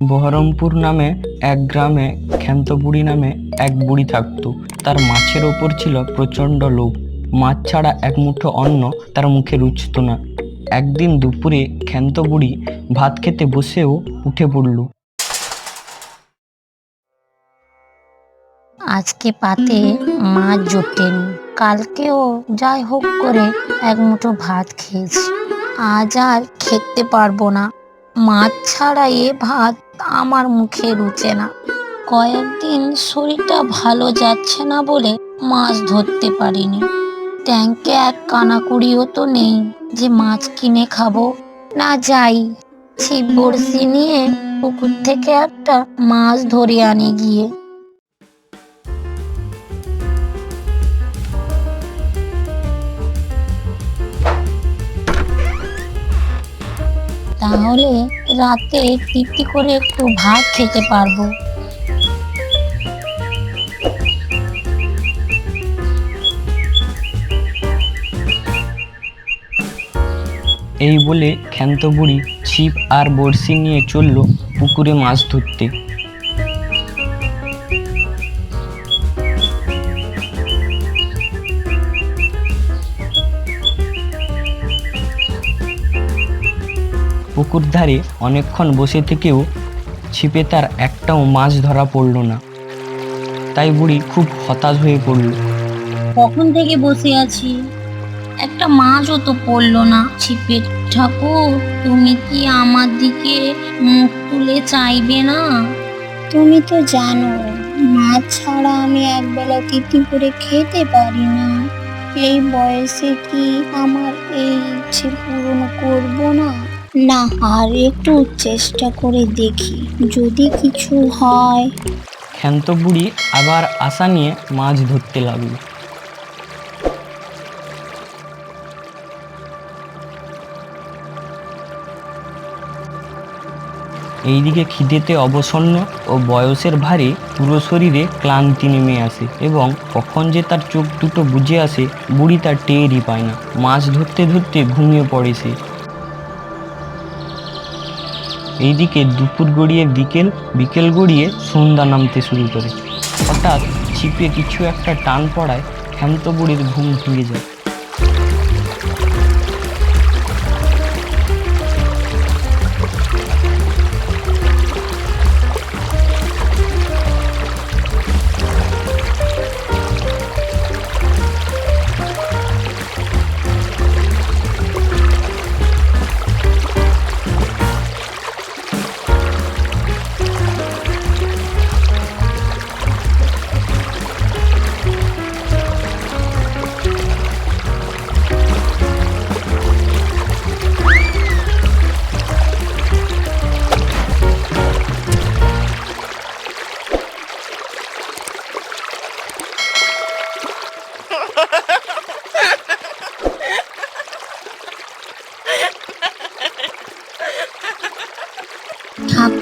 বহরমপুর নামে এক গ্রামে ক্ষান্ত বুড়ি নামে এক বুড়ি থাকতো। তার মাছের ওপর ছিল প্রচণ্ড লোভ। মাছ ছাড়া এক মুঠো অন্ন তার মুখে রুচত না। একদিন দুপুরে ক্ষান্ত বুড়ি ভাত খেতে বসেও উঠে পড়ল। আজকে পাতে মাছ জোটেনি। কালকেও যাই হোক করে এক মুঠো ভাত খেয়েছি। আজ আর খেতে পারব না। মাছ ছাড়া এ ভাত আমার মুখে রুচে না। কয়েকদিন শরীরটা ভালো যাচ্ছে না বলে মাছ ধরতে পারিনি। ট্যাঙ্কে এক কানাকুড়িও তো নেই যে মাছ কিনে খাব। না যাই ছিপ বড়শি নিয়ে পুকুর থেকে একটা মাছ ধরে আনে গিয়ে। তাহলে রাতে তৃপ্তি করে একটু ভাত খেতে পারব। এই বলে ক্ষান্ত বুড়ি ছিপ আর বড়শি নিয়ে চলল পুকুরে মাছ ধরতে। পুকুর ধারে অনেকক্ষণ বসে থেকেও ছিপে তার একটাও মাছ ধরা পড়ল না। তাই বুড়ি খুব হতাশ হয়ে পড়ল। কখন থেকে বসে আছি? একটা মাছও তো পড়ল না। ছিপের ঠাকুর তুমি কি আমার দিকে মুখ তুলে চাইবে না? তুমি তো জানো মাছ ছাড়া আমি একবেলা তৃপ্তি করে খেতে পারি না। এই বয়সে কি আমার এই ইচ্ছে পূরণ করব না? না, আর একটু চেষ্টা করে দেখি, যদি কিছু হয়। ক্ষান্ত বুড়ি আবার আশা নিয়ে মাছ ধরতে লাগল। এইদিকে খিদেতে অবসন্ন ও বয়সের ভারে পুরো শরীরে ক্লান্তি নেমে আসে এবং কখন যে তার চোখ দুটো বুঝে আসে, বুড়ি তার টেরই পায় না। মাছ ধরতে ধরতে ঘুমিয়ে পড়ে সে। এইদিকে দুপুর গড়িয়ে বিকেল বিকেল গড়িয়ে সন্ধ্যা নামতে শুরু করে। হঠাৎ ছিপে কিছু একটা টান পড়ায় হ্যান্ত বুড়ির ঘুম ভেঙে যায়।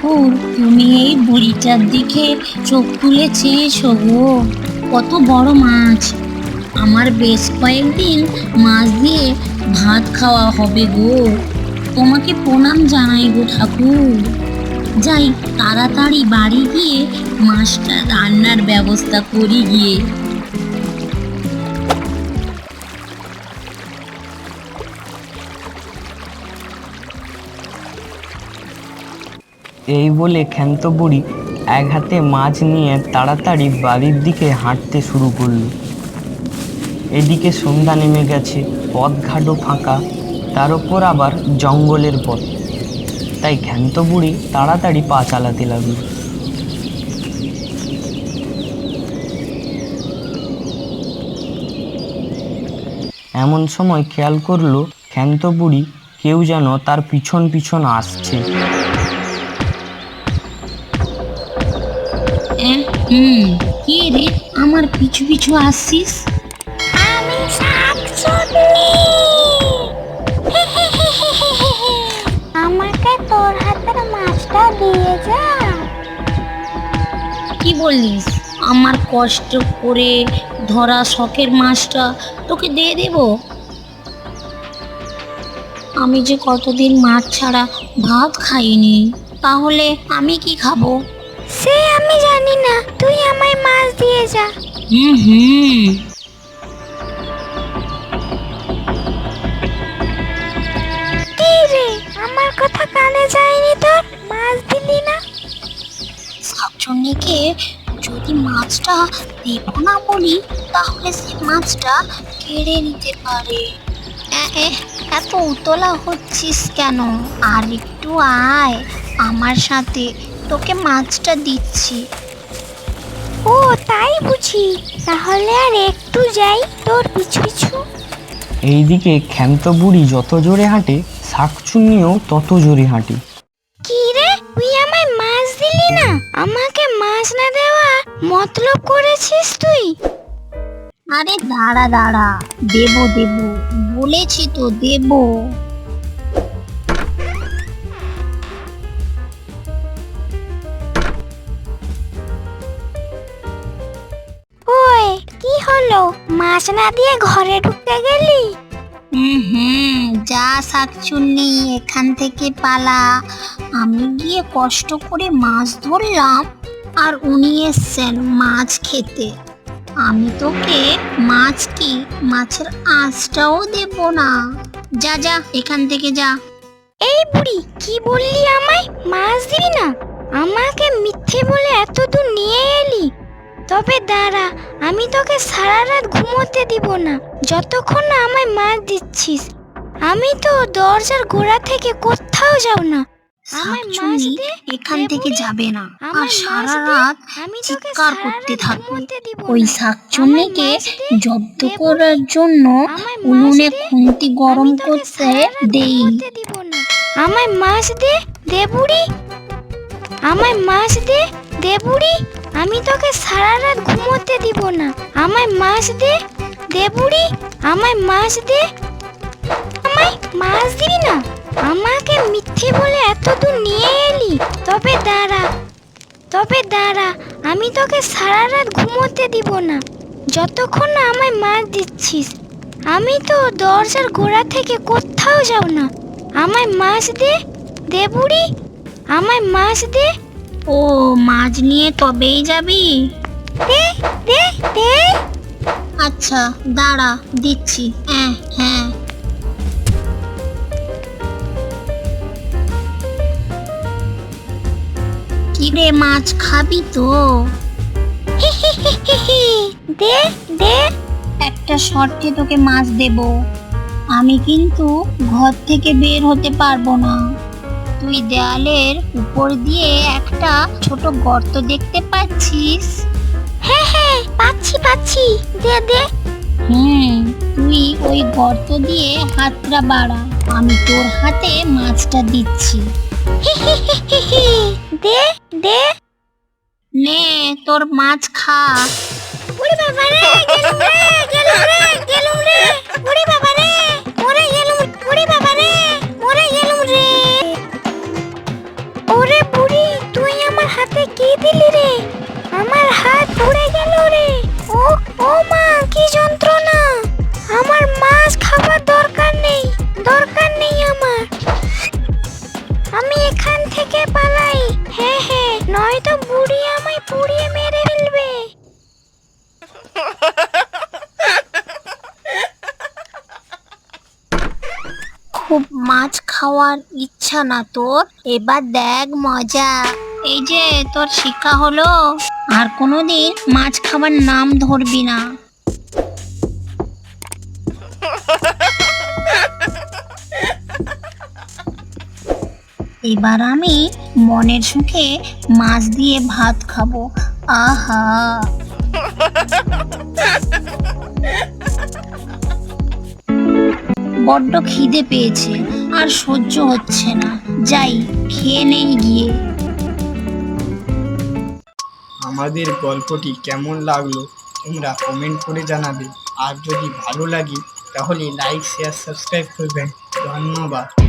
ঠাকুর, তুমি এই বুড়িটার দিকে চোখ তুলে চেয়েছো গো। কত বড় মাছ। আমার বেশ কয়েকদিন মাছ দিয়ে ভাত খাওয়া হবে গো। তোমাকে প্রণাম জানাই গো ঠাকুর। যাই, তাড়াতাড়ি বাড়ি গিয়ে মাছটা রান্নার ব্যবস্থা করি গিয়ে। এই বলে ক্ষান্ত বুড়ি এক হাতে মাছ নিয়ে তাড়াতাড়ি বাড়ির দিকে হাঁটতে শুরু করল। এদিকে সন্ধ্যা নেমে গেছে, পথঘাটও ফাঁকা, তার ওপর আবার জঙ্গলের পথ। তাই ক্ষান্ত বুড়ি তাড়াতাড়ি পা চালাতে লাগল। এমন সময় খেয়াল করল ক্ষান্ত বুড়ি কেউ যেন তার পিছন পিছন আসছে। হুম। কে রে আমার পিছু পিছু আসছিস? আমি আমাকে তোর হাতের মাছটা দিয়ে যা। কি বললিস? আমার কষ্ট করে ধরা শখের মাছটা তোকে দিয়ে দেব? আমি যে কতদিন মাছ ছাড়া ভাত খাইনি তাহলে আমি কি খাব? সে আমি জানি না। তুই আমায় মাছ দিয়ে যা। হুম হুম। কি রে? আমার কথা কানে যায়নি তোর? মাছ দিলি না? শাকচুন্নিকে যদি মাছটা দেব না বলি তাহলে সে মাছটা কেড়ে নিতে পারে। এত উতলা হচ্ছিস কেন? আর একটু আয় আমার সাথে। তোকে মাছটা দিচ্ছি। ও তাই বুঝি। তাহলে আর একটু যাই তোর পিছু পিছু। এইদিকে ক্ষান্ত বুড়ি যত জোরে হাঁটে শাকচুন্নিও তত জোরে হাঁটে। কি রে? তুই আমায় মাছ দিলি না? আমাকে মাছ না দেওয়া মতলব করেছিস তুই? আরে দাঁড়া দাঁড়া। দেব দেব। বলেছি তো দেব। হলো মাছ না দিয়ে ঘরে ঢুকতে গেলি? হুম যা শাকচুন্নি এখান থেকে পালা। আমি গিয়ে কষ্ট করে মাছ ধরলাম আর উনি এসছেন মাছ খেতে। আমি তোকে মাছ কি মাছের আঁচটাও দেব না। যা যা এখান থেকে যা। এই বুড়ি কি বললি আমায়? মাছ দিবি না? আমাকে মিথ্যে বলে এত দূর তবে দাঁড়া আমি তোকে সারা রাত ঘুমোতে দিব না। যতক্ষণ না আমায় মাছ দিচ্ছিস আমি তো দরজার গোড়া থেকে কোথাও যাব না। আমায় মাছ দে, এখান থেকে যাবে না। আর সারা রাত চিৎকার করতে রাত থাকবে। ওই দে, জব্দ করার জন্য উনুনে খুন্তি গরম করতে দেই। দিব না। আমায় মাছ দে দে বুড়ি আমায় মাছ দে দে বুড়ি আমি তোকে সারা রাত ঘুমোতে দিব না। আমায় মাছ দে দে বুড়ি আমায় মাছ দে। আমায় মাছ দিবি না? আমাকে মিথ্যে বলে এত দূর নিয়ে এলি? তবে দাঁড়া তবে দাঁড়া, আমি তোকে সারা রাত ঘুমোতে দিব না। যতক্ষণ না আমায় মাছ দিচ্ছিস, আমি তো দরজার গোড়া থেকে কোথাও যাব না। আমায় মাছ দে দে বুড়ি আমায় মাছ দে। ও মাছ নিয়ে তবেই যাবি? আচ্ছা দাঁড়া দিচ্ছি। হ্যাঁ হ্যাঁ। কি রে মাছ খাবি তো। দে দে। একটা শর্তে তোকে মাছ দেব। আমি কিন্তু ঘর থেকে বের হতে পারব না। তুই দেয়ালের উপর দিয়ে একটা ছোট গর্ত দেখতে পাচ্ছিস? হ্যাঁ হ্যাঁ পাচ্ছি পাচ্ছি। দে দে। হুম তুই ওই গর্ত দিয়ে হাতটা বাড়া। আমি তোর হাতে মাছটা দিচ্ছি। দে দে। নে তোর মাছ খা। ওরে বাবা রে গেলুম রে গেলুম রে গেলুম রে। ওরে বাবা রে। এখান থেকে পালাই। হ্যাঁ হ্যাঁ নয়তো বুড়ি আমায় পুড়িয়ে মেরে ফেলবে। খুব মাছ খাওয়ার ইচ্ছা না তোর? এবার দেখ মজা। এই যে, তোর শিক্ষা হলো। আর কোনোদিন মাছ খাবার নাম ধরবি না। এবার আমি মনের সুখে মাছ দিয়ে ভাত খাব। আহা। বড্ড খিদে পেয়েছে, আর সহ্য হচ্ছে না। যাই, খেয়ে নেই গিয়ে। আমাদের গল্পটি কেমন লাগল, তোমরা কমেন্ট করে জানাবে। আর যদি ভালো লাগে, তাহলে লাইক শেয়ার সাবস্ক্রাইব করবেন। ধন্যবাদ।